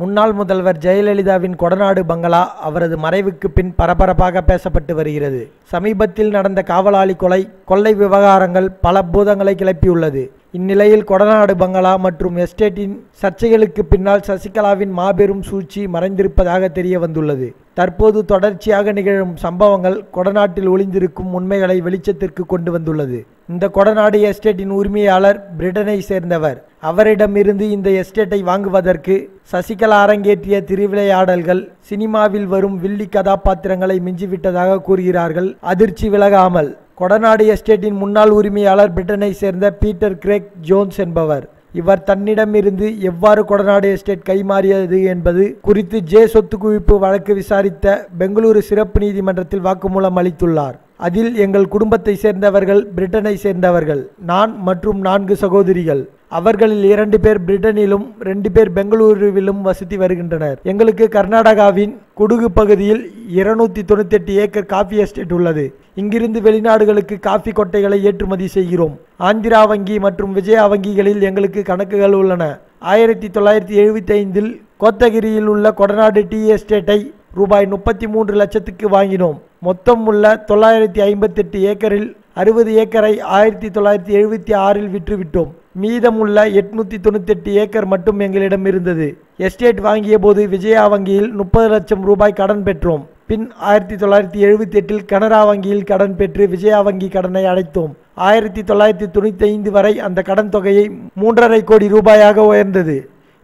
முன்னாள் முதல்வர் ஜெயலலிதாவின் கொடநாடு பங்களா அவரது மறைவுக்கு பின் பரபரப்பாக பேசப்பட்டு வருகிறது. சமீபத்தில் நடந்த காவலாளி கொலை கொள்ளை விவகாரங்கள் பல பூதங்களை கிளப்பியுள்ளது. இந்நிலையில் கொடநாடு பங்களா மற்றும் எஸ்டேட்டின் சர்ச்சைகளுக்கு பின்னால் சசிகலாவின் மாபெரும் சூழ்ச்சி மறைந்திருப்பதாக தெரிய வந்துள்ளது தற்போது தொடர்ச்சியாக நிகழும் சம்பவங்கள் கொடநாட்டில் ஒளிந்திருக்கும் உண்மைகளை வெளிச்சத்திற்கு கொண்டு வந்துள்ளது. இந்த கொடநாடு எஸ்டேட்டின் உரிமையாளர் பிரிட்டனை சேர்ந்தவர். அவரிடமிருந்து இந்த எஸ்டேட்டை வாங்குவதற்கு சசிகலா அரங்கேற்றிய திருவிளையாடல்கள் சினிமாவில் வரும் வில்லி கதாபாத்திரங்களை மிஞ்சிவிட்டதாக கூறுகிறார்கள். அதிர்ச்சி விலகாமல் கொடநாடு எஸ்டேட்டின் முன்னாள் உரிமையாளர் பிரிட்டனை சேர்ந்த பீட்டர் கிரேக் ஜோன்ஸ் என்பவர். இவர் தன்னிடமிருந்து எவ்வாறு கொடநாடு எஸ்டேட் கைமாறியது என்பது குறித்து ஜே சொத்து குவிப்பு வழக்கு விசாரித்த பெங்களூரு சிறப்பு நீதிமன்றத்தில் வாக்குமூலம் அளித்துள்ளார். அதில் எங்கள் குடும்பத்தை சேர்ந்தவர்கள் பிரிட்டனை சேர்ந்தவர்கள். நான் மற்றும் நான்கு சகோதரிகள். அவர்களில் இரண்டு பேர் பிரிட்டனிலும் ரெண்டு பேர் பெங்களூருவிலும் வசித்து வருகின்றனர். எங்களுக்கு கர்நாடகாவின் குடுகு பகுதியில் இருநூத்தி தொண்ணூத்தெட்டு ஏக்கர் காஃபி எஸ்டேட் உள்ளது. இங்கிருந்து வெளிநாடுகளுக்கு காஃபி கொட்டைகளை ஏற்றுமதி செய்கிறோம். ஆந்திரா வங்கி மற்றும் விஜயா வங்கிகளில் எங்களுக்கு கணக்குகள் உள்ளன. ஆயிரத்தி தொள்ளாயிரத்தி எழுபத்தி ஐந்தில் கோத்தகிரியில் உள்ள கொடநாடு டீ எஸ்டேட்டை ரூபாய் முப்பத்தி மூன்று லட்சத்துக்கு வாங்கினோம். மொத்தம் உள்ள தொள்ளாயிரத்தி ஐம்பத்தெட்டு ஏக்கரில் அறுபது ஏக்கரை ஆயிரத்தி தொள்ளாயிரத்தி எழுபத்தி ஆறில் விற்றுவிட்டோம். மீதமுள்ள எட்நூற்றி தொண்ணூத்தெட்டு ஏக்கர் மட்டும் எங்களிடம் இருந்தது. எஸ்டேட் வாங்கிய போது விஜயா வங்கியில் முப்பது லட்சம் ரூபாய் கடன் பெற்றோம். பின் ஆயிரத்தி தொள்ளாயிரத்தி எழுபத்தி எட்டில் கனரா வங்கியில் கடன் பெற்று விஜயா வங்கி கடனை அடைத்தோம். ஆயிரத்தி தொள்ளாயிரத்தி தொண்ணூற்றி ஐந்து வரை அந்த கடன் தொகையை மூன்றரை கோடி ரூபாயாக உயர்ந்தது.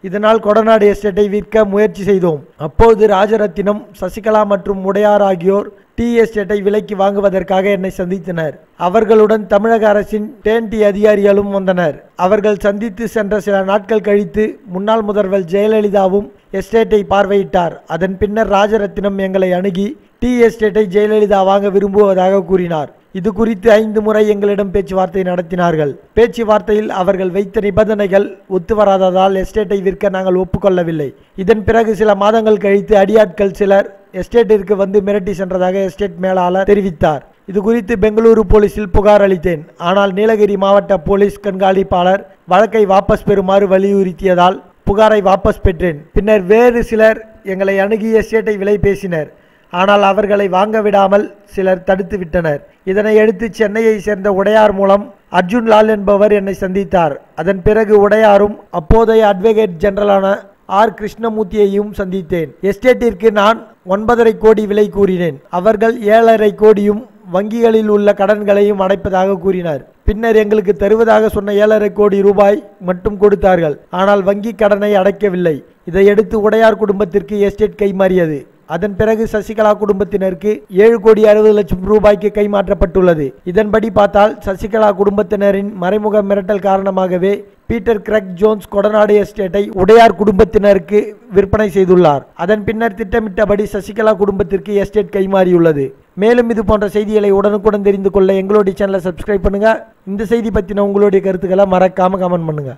இதனால் கொடநாடு எஸ்டேட்டை விற்க முயற்சி செய்தோம். அப்போது ராஜரத்தினம் சசிகலா மற்றும் உடையார் ஆகியோர் டி எஸ்டேட்டை விலைக்கு வாங்குவதற்காக என்னை சந்தித்தனர். அவர்களுடன் தமிழக அரசின் டேன்டி அதிகாரிகளும் வந்தனர். அவர்கள் சந்தித்து சென்ற சில நாட்கள் கழித்து முன்னாள் முதல்வர் ஜெயலலிதாவும் எஸ்டேட்டை பார்வையிட்டார். அதன் பின்னர் ராஜரத்தினம் எங்களை அணுகி டி எஸ்டேட்டை ஜெயலலிதா வாங்க விரும்புவதாக கூறினார். இது குறித்து ஐந்து முறை எங்களிடம் பேச்சுவார்த்தை நடத்தினார்கள். பேச்சுவார்த்தையில் அவர்கள் வைத்த நிபந்தனைகள் ஒத்து வராததால் எஸ்டேட்டை விற்க நாங்கள் ஒப்புக்கொள்ளவில்லை. இதன் பிறகு சில மாதங்கள் கழித்து அடியாட்கள் சிலர் எஸ்டேட்டிற்கு வந்து மிரட்டி சென்றதாக எஸ்டேட் மேலாளர் தெரிவித்தார். இது குறித்து பெங்களூரு போலீசில் புகார் அளித்தேன். ஆனால் நீலகிரி மாவட்ட போலீஸ் கண்காணிப்பாளர் வழக்கை வாபஸ் பெறுமாறு வலியுறுத்தியதால் புகாரை வாபஸ் பெற்றேன். பின்னர் வேறு சிலர் எங்களை அணுகி எஸ்டேட்டை விலை பேசினர். ஆனால் அவர்களை வாங்க விடாமல் சிலர் தடுத்து விட்டனர். சென்னையை சேர்ந்த உடையார் மூலம் அர்ஜுன் லால் என்பவர் என்னை சந்தித்தார். அதன் பிறகு உடையாரும் அப்போதைய அட்வொகேட் ஜெனரலான ஆர். கிருஷ்ணமூர்த்தியையும் சந்தித்தேன். எஸ்டேட்டிற்கு நான் ஒன்பதரை கோடி விலை கூறினேன். அவர்கள் ஏழரை கோடியும் வங்கிகளில் உள்ள கடன்களையும் அடைப்பதாக கூறினார். பின்னர் எங்களுக்கு தருவதாக சொன்ன ஏழரை கோடி ரூபாய் மட்டும் கொடுத்தார்கள். ஆனால் வங்கி கடனை அடைக்கவில்லை. இதையடுத்து உடையார் குடும்பத்திற்கு எஸ்டேட் கைமாறியது. அதன் பிறகு சசிகலா குடும்பத்தினருக்கு ஏழு கோடி அறுபது லட்சம் ரூபாய்க்கு கைமாற்றப்பட்டுள்ளது. இதன்படி பார்த்தால் சசிகலா குடும்பத்தினரின் மறைமுக மிரட்டல் காரணமாகவே பீட்டர் கிரக் ஜோன்ஸ் கொடநாடு எஸ்டேட்டை உடையார் குடும்பத்தினருக்கு விற்பனை செய்துள்ளார். அதன் பின்னர் திட்டமிட்டபடி சசிகலா குடும்பத்திற்கு எஸ்டேட் கைமாறியுள்ளது. மேலும் இது போன்ற செய்திகளை உடனுக்குடன் தெரிந்து கொள்ள எங்களுடைய சேனலை சப்ஸ்கிரைப் பண்ணுங்க. இந்த செய்தி பற்றின உங்களுடைய கருத்துக்களை மறக்காம கமெண்ட் பண்ணுங்க.